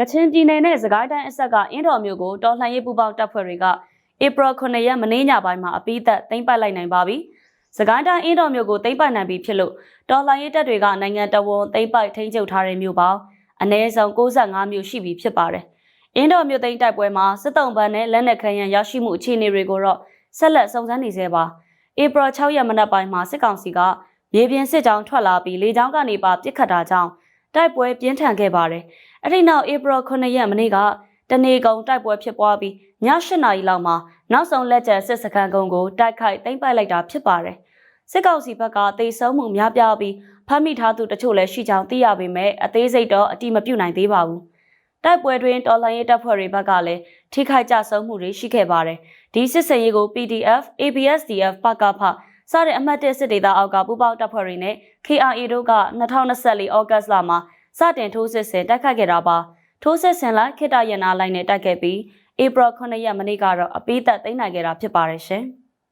ကချင်ပြည်နယ်နဲ့စကိုင်းတိုင်းအဆက်ကအင်းတော်မြို့ကိုတော်လှန်ရေးပူးပေါင်းတပ်ဖွဲ့တွေကဧပြီ9ရက်မနေ့ညပိုင်းမှာအပိသက်သိမ်းပိုက်လိုက်နိုင်ပါပြီ။စကိုင်းတိုင်းအင်းတော်မြို့ကိုသိမ်းပိုက်နိုင်ပြီဖြစ်လို့တော်လှန်ရေးတပ်တွေကနိုင်ငံတော်ဝန်သိမ်းပိုက်ထိန်းချုပ်ထားတဲ့မြို့ပေါင်းအနည်းဆုံး65မြို့ရှိပြီဖြစ်ပါတယ်။အင်းတော်မြို့သိမ်းတိုက်ပွဲမှာစစ်တုံးပန်းနဲ့လက်နက်ခဲယံရရှိမှုအခြေအနေတွေကိုတော့ဆက်လက်စုံစမ်းနေသေးပါ။ဧပြီ6ရက်မနက်ပိုင်းမှာစစ်ကောင်စီကမြေပြင်စစ်ကြောင်းထွက်လာပြီးလေကြောင်းကနေပါပစ်ခတ်တာကြောင့် တိုက်ပွဲပြင်းထန်ခဲ့ပါတယ်။အဲ့ဒီနောက်ဧပြီ9ရက်မနေ့ကတနေကုန်တိုက်ပွဲဖြစ်ပွားပြီးည8နာရီလောက်မှာနောက်ဆုံးလက်ကျန်စစ်စခန်းကုန်းကိုတိုက်ခိုက်သိမ်းပိုက်လိုက်တာဖြစ်ပါတယ်။စစ်ကောင်စီဘက်ကတေဆုံးမှုများပြားပြီးဖမ်းမိထားသူတချို့လည်းရှိကြောင်းသိရပေမဲ့အသေးစိတ်တော့အတိမပြုနိုင်သေးပါဘူး။တိုက်ပွဲတွင်တော်လှန်ရေးတပ်ဖွဲ့တွေဘက်ကလည်းထိခိုက်ကြဆုံးမှုတွေရှိခဲ့ပါတယ်။ဒီစစ်စင်ရေးကို PDF, ABSDF ပကဖ စတဲ့အမှတ်၁စစ်ဒေသအောက်ကပူးပေါင်းတပ်ဖွဲ့တွေနဲ့ KRA တို့က2024ဩဂတ်လမှာစတင်ထိုးစစ်ဆင်တိုက်ခတ်ခဲ့တာပါထိုးစစ်ဆင်လိုက်ခိတရနာလိုက်နဲ့တိုက်ခဲ့ပြီးဧပြီ9ရက်မနေ့ကတော့အပိသက်သိမ်းနိုင်ခဲ့တာဖြစ်ပါတယ်ရှင်။